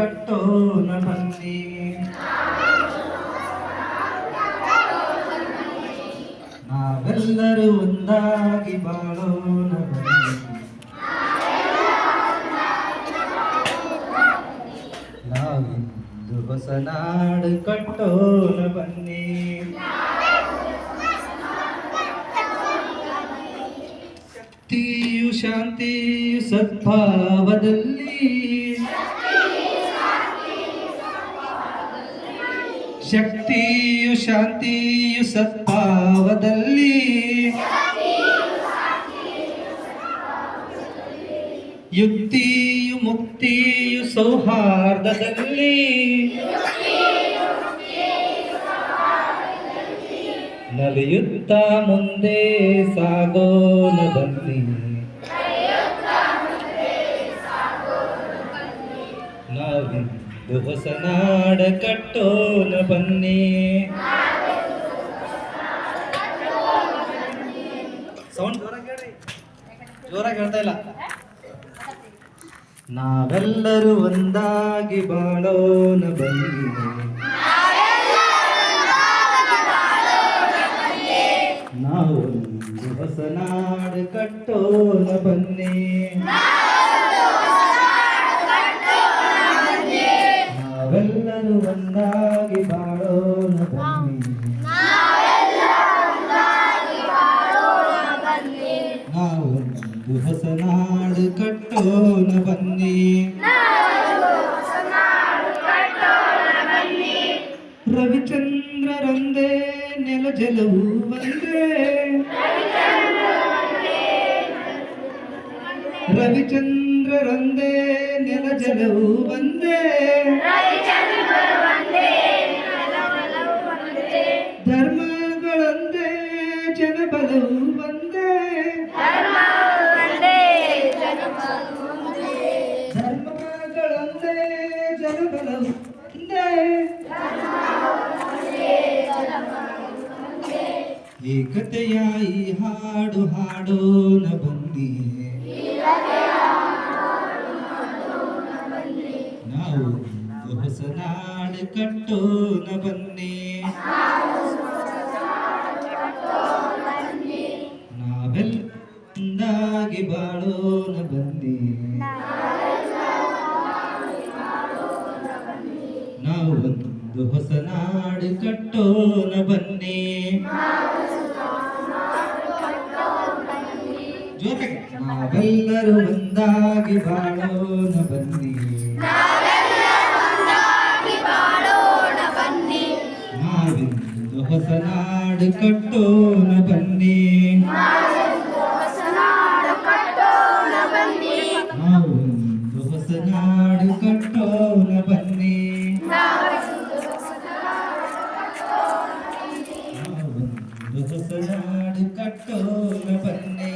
ಕಟ್ಟೋಣ ಬನ್ನಿ ನಾವೆಲ್ಲರೂ ಒಂದಾಗಿ ಬಾಳೋಣ ಬನ್ನಿ ನಾವಿಂದು ಹೊಸ ನಾಡು ಕಟ್ಟೋಣ ಬನ್ನಿ ಶಕ್ತಿಯು ಶಾಂತಿಯು ಸದ್ಭಾವದಲ್ಲಿ. ಶಕ್ತಿಯು ಶಾಂತಿಯು ಸತ್ಭಾವದಲ್ಲಿ ಯುಕ್ತಿಯು ಮುಕ್ತಿಯು ಸೌಹಾರ್ದದಲ್ಲಿ. ನಲಿಯುತ್ತ ಮುಂದೆ ಸಾಗೋಣ ಬನ್ನಿ ನಾವಿಂದು ಹೊಸ ನಾಡ ಕಟ್ಟೋಣ ಬನ್ನಿ. ಸೌಂಡ್ ಜೋರಾಗಿ ಜೋರಾಗಿ ಹೇಳ್ತಾ ಇಲ್ಲ. ನಾವೆಲ್ಲರೂ ಒಂದಾಗಿ ಬಾಳೋನ ಬನ್ನಿ. ನಾವು ಹೊಸ ನಾಡು ಕಟ್ಟೋಣ ಬನ್ನಿ. ನಾವೆಲ್ಲರೂ ಒಂದಾಗಿ ಬಾಳೋಣ ಬನ್ನಿ ನಾವೊಂದು ಹೊಸ ನಾಡು ಕಟ್ಟೋಣ ಬನ್ನಿ ರವಿಚಂದ್ರರಂದೇ ನೆಲ ಜಲವು ಒಂದೇ ರವಿಚಂದ್ರರಂದೇ ನೆಲ ಜಲವು ಒಂದೇ ಜನಬಲವು ಒಂದೇ. ಧರ್ಮಗಳೊಂದೇ ಜನಬಲವು ಒಂದೇ. ಏಕತೆಯ ಈ ಹಾಡು ಹಾಡೋನ ಬನ್ನಿ ನಾವು ಹೊಸ ನಾಡು ಕಟ್ಟೋನ ಬನ್ನಿ ಬಾಳೋಣ ಬನ್ನಿ ನಾವು ಒಂದು ಹೊಸ ನಾಡು ಕಟ್ಟೋಣ ಬನ್ನಿ. ಜೊತೆಗೆ ನಾವೆಲ್ಲರೂ ಒಂದಾಗಿ ಬಾಳೋಣ ಬನ್ನಿ. ನಾವಿಂದು ಹೊಸ ನಾಡು ಕಟ್ಟೋಣ ಬನ್ನಿ. ನಾವೊಂದು ಹೊಸ ನಾಡು ಕಟ್ಟೋಣ ಬನ್ನಿ ನಾವೊಂದು ಹೊಸ ನಾಡು ಕಟ್ಟೋಣ ಬನ್ನಿ